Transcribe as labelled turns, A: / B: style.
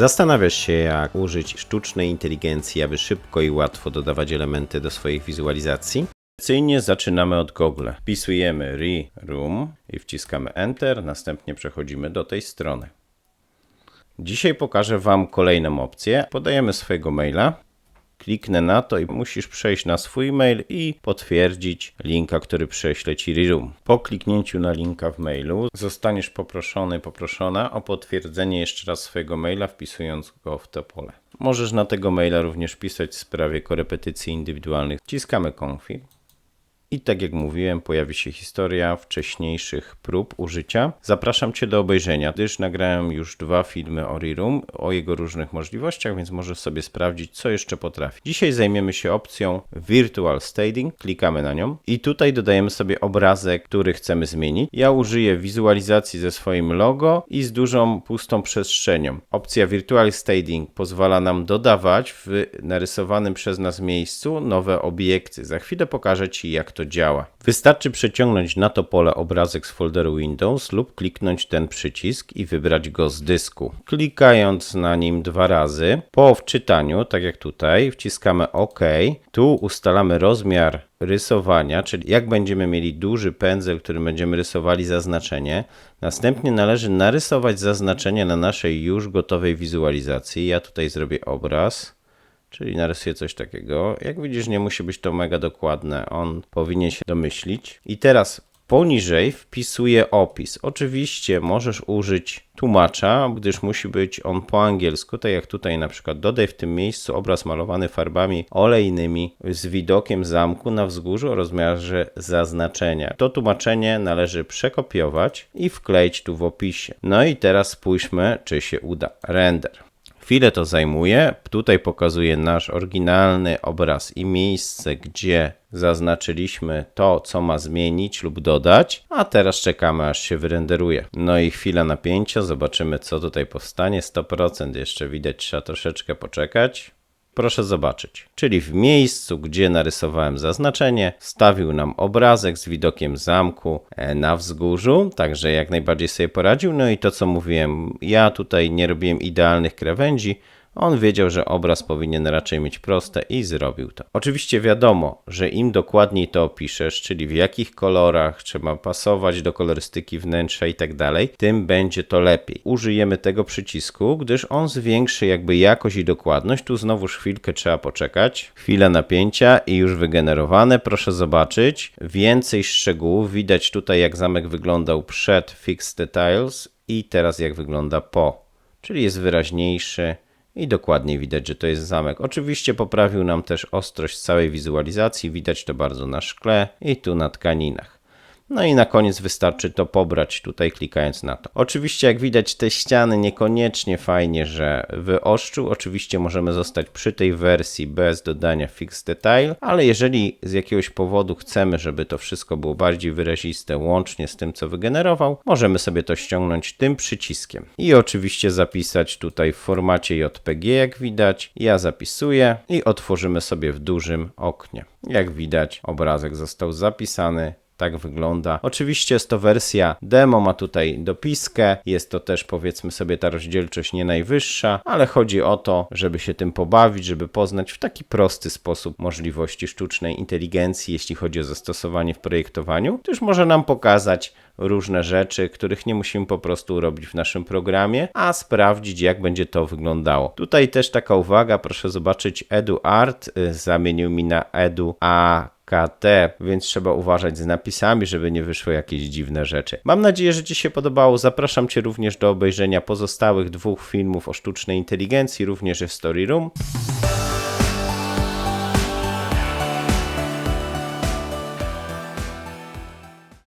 A: Zastanawiasz się, jak użyć sztucznej inteligencji, aby szybko i łatwo dodawać elementy do swoich wizualizacji? Tradycyjnie zaczynamy od Google. Wpisujemy Re-Room i wciskamy Enter, następnie przechodzimy do tej strony. Dzisiaj pokażę Wam kolejną opcję. Podajemy swojego maila. Kliknę na to i musisz przejść na swój mail i potwierdzić linka, który prześle Ci Re-Room. Po kliknięciu na linka w mailu zostaniesz poproszony, poproszona o potwierdzenie jeszcze raz swojego maila, wpisując go w to pole. Możesz na tego maila również pisać w sprawie korepetycji indywidualnych. Wciskamy Confirm. I tak jak mówiłem, pojawi się historia wcześniejszych prób użycia. Zapraszam Cię do obejrzenia, gdyż nagrałem już dwa filmy o Reroom, o jego różnych możliwościach, więc możesz sobie sprawdzić, co jeszcze potrafi. Dzisiaj zajmiemy się opcją Virtual Staging, klikamy na nią i tutaj dodajemy sobie obrazek, który chcemy zmienić. Ja użyję wizualizacji ze swoim logo i z dużą pustą przestrzenią. Opcja Virtual Staging pozwala nam dodawać w narysowanym przez nas miejscu nowe obiekty. Za chwilę pokażę Ci, jak to działa. Wystarczy przeciągnąć na to pole obrazek z folderu Windows lub kliknąć ten przycisk i wybrać go z dysku. Klikając na nim dwa razy, po wczytaniu, tak jak tutaj, wciskamy OK. Tu ustalamy rozmiar rysowania, czyli jak będziemy mieli duży pędzel, którym będziemy rysowali zaznaczenie. Następnie należy narysować zaznaczenie na naszej już gotowej wizualizacji. Ja tutaj zrobię obraz. Czyli narysuję coś takiego. Jak widzisz, nie musi być to mega dokładne. On powinien się domyślić. I teraz poniżej wpisuję opis. Oczywiście możesz użyć tłumacza, gdyż musi być on po angielsku. Tak jak tutaj na przykład dodaj w tym miejscu obraz malowany farbami olejnymi z widokiem zamku na wzgórzu o rozmiarze zaznaczenia. To tłumaczenie należy przekopiować i wkleić tu w opisie. No i teraz spójrzmy, czy się uda. Render. Chwilę to zajmuje. Tutaj pokazuję nasz oryginalny obraz i miejsce, gdzie zaznaczyliśmy to, co ma zmienić lub dodać, a teraz czekamy, aż się wyrenderuje. No i chwila napięcia, zobaczymy, co tutaj powstanie. 100% jeszcze widać, trzeba troszeczkę poczekać. Proszę zobaczyć, czyli w miejscu, gdzie narysowałem zaznaczenie, stawił nam obrazek z widokiem zamku e, na wzgórzu, także jak najbardziej sobie poradził. No i to, co mówiłem, ja tutaj nie robiłem idealnych krawędzi, on wiedział, że obraz powinien raczej mieć proste i zrobił to. Oczywiście wiadomo, że im dokładniej to opiszesz, czyli w jakich kolorach trzeba pasować do kolorystyki wnętrza i tak dalej, tym będzie to lepiej. Użyjemy tego przycisku, gdyż on zwiększy jakby jakość i dokładność. Tu znowu chwilkę trzeba poczekać. Chwila napięcia i już wygenerowane. Proszę zobaczyć. Więcej szczegółów. Widać tutaj jak zamek wyglądał przed Fixed Details i teraz jak wygląda po. Czyli jest wyraźniejszy i dokładnie widać, że to jest zamek. Oczywiście poprawił nam też ostrość całej wizualizacji, widać to bardzo na szkle i tu na tkaninach. No i na koniec wystarczy to pobrać tutaj klikając na to. Oczywiście jak widać te ściany niekoniecznie fajnie, że wyoszczył. Oczywiście możemy zostać przy tej wersji bez dodania fix detail, ale jeżeli z jakiegoś powodu chcemy, żeby to wszystko było bardziej wyraziste łącznie z tym co wygenerował, możemy sobie to ściągnąć tym przyciskiem. I oczywiście zapisać tutaj w formacie JPG jak widać. Ja zapisuję i otworzymy sobie w dużym oknie. Jak widać obrazek został zapisany tak wygląda. Oczywiście jest to wersja demo, ma tutaj dopiskę, jest to też powiedzmy sobie ta rozdzielczość nie najwyższa, ale chodzi o to, żeby się tym pobawić, żeby poznać w taki prosty sposób możliwości sztucznej inteligencji, jeśli chodzi o zastosowanie w projektowaniu. To może nam pokazać różne rzeczy, których nie musimy po prostu robić w naszym programie, a sprawdzić jak będzie to wyglądało. Tutaj też taka uwaga, proszę zobaczyć EduArt y, zamienił mi na Edu A KT, więc trzeba uważać z napisami, żeby nie wyszły jakieś dziwne rzeczy. Mam nadzieję, że Ci się podobało. Zapraszam Cię również do obejrzenia pozostałych dwóch filmów o sztucznej inteligencji, również w Story Room.